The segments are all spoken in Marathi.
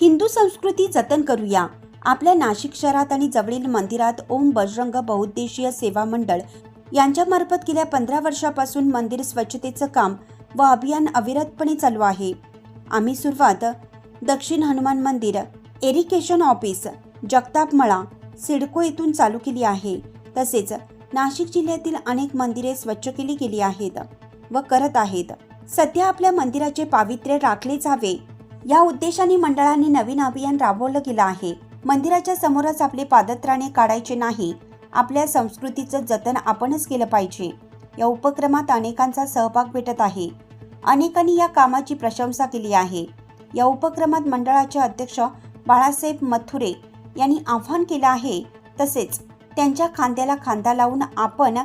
हिंदू संस्कृती जतन करूया. आपल्या नाशिक शहरात आणि जवळील मंदिरात ओम बजरंग बहुउद्देशीय सेवा मंडळ यांच्यामार्फत गेल्या पंधरा वर्षापासून मंदिर स्वच्छतेचं काम व अभियान अविरतपणे चालू आहे. आम्ही सुरुवात दक्षिण हनुमान मंदिर एरिकेशन ऑफिस जगताप मळा सिडको येथून चालू केली आहे. तसेच नाशिक जिल्ह्यातील अनेक मंदिरे स्वच्छ केली गेली आहेत व करत आहेत. सध्या आपल्या मंदिराचे पावित्र्य राखले जावे. या उद्देशाने मंडळाने नवीन अभियान राबवलं गेलं आहे. मंदिराच्या समोरच आपले पादत्राणे काढायचे नाही. आपल्या संस्कृतीचं जतन आपणच केलं पाहिजे. या उपक्रमात अनेकांचा सहभाग भेटत आहे. अनेकांनी या कामाची प्रशंसा केली आहे. या उपक्रमात मंडळाचे अध्यक्ष बाळासाहेब मथुरे यांनी आव्हान केलं आहे. तसेच त्यांच्या खांद्याला खांदा लावून आपण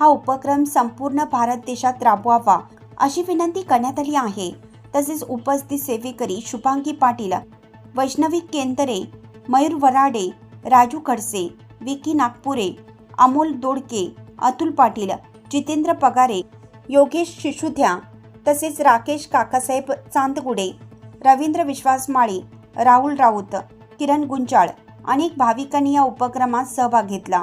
हा उपक्रम संपूर्ण भारत देशात राबवावा अशी विनंती करण्यात आली आहे. तसेच उपस्थित सेवेकरी शुभांगी पाटील वैष्णवी केंदरे मयूर वराडे राजू खडसे विकी नागपुरे अमोल दोडके अतुल पाटील जितेंद्र पगारे योगेश शिशुध्या तसेच राकेश काकासाहेब चांदगुडे रवींद्र विश्वास माळी राहुल राऊत किरण गुंजाळ अनेक भाविकांनी या उपक्रमात सहभाग घेतला.